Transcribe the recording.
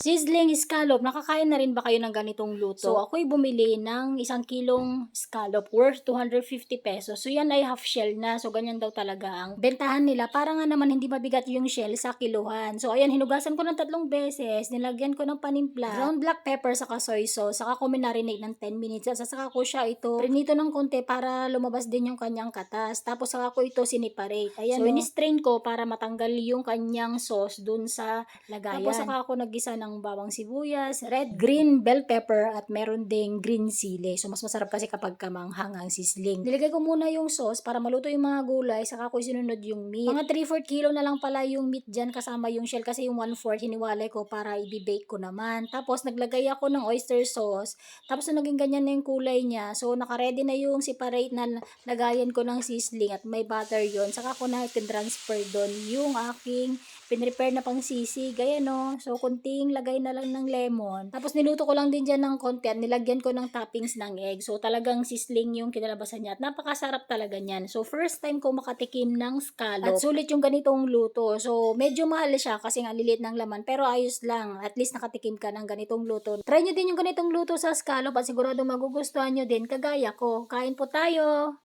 Sizzling scallop, nakakain na rin ba kayo ng ganitong luto? So, ako'y bumili ng isang kilong scallop worth 250 pesos. So, yan ay half shell na. So, ganyan daw talaga ang bentahan nila. Para nga naman hindi mabigat yung shell sa kiluhan. So, ayan, hinugasan ko ng tatlong beses. Nilagyan ko ng panimpla, ground black pepper, saka soy sauce. Saka ko minarinate ng 10 minutes. At saka ko siya ito, prinito ng konti para lumabas din yung kanyang katas. Tapos, saka ko ito siniparate. Ayan, so, in-strain ko para matanggal yung kanyang sauce dun sa lagayan. Tapos, saka ako nagisa ng bawang sibuyas, red, green bell pepper, at meron ding green sili. So, mas masarap kasi kapag kamanghang ang sizzling. Nilagay ko muna yung sauce para maluto yung mga gulay, saka ko sinunod yung meat. Mga 3-4 kilo na lang pala yung meat dyan kasama yung shell kasi yung 1-4 hiniwalay ko para i-bake ko naman. Tapos, naglagay ako ng oyster sauce. Tapos, nung naging ganyan na yung kulay niya. So, nakaredy na yung separate na lagayan ko ng sizzling at may butter yon Saka ko na transfer doon yung aking pinrepare na pang sisig. Ayan no. So, kunting lagay na lang ng lemon. Tapos, niluto ko lang din dyan ng konti at nilagyan ko ng toppings ng egg. So, talagang sizzling yung kinalabasan niya. At napakasarap talaga niyan. So, first time ko makatikim ng scallop. At sulit yung ganitong luto. So, medyo mahal siya kasi nga lilit ng laman. Pero ayos lang. At least nakatikim ka ng ganitong luto. Try nyo din yung ganitong luto sa scallop at sigurado magugustuhan nyo din kagaya ko. Kain po tayo!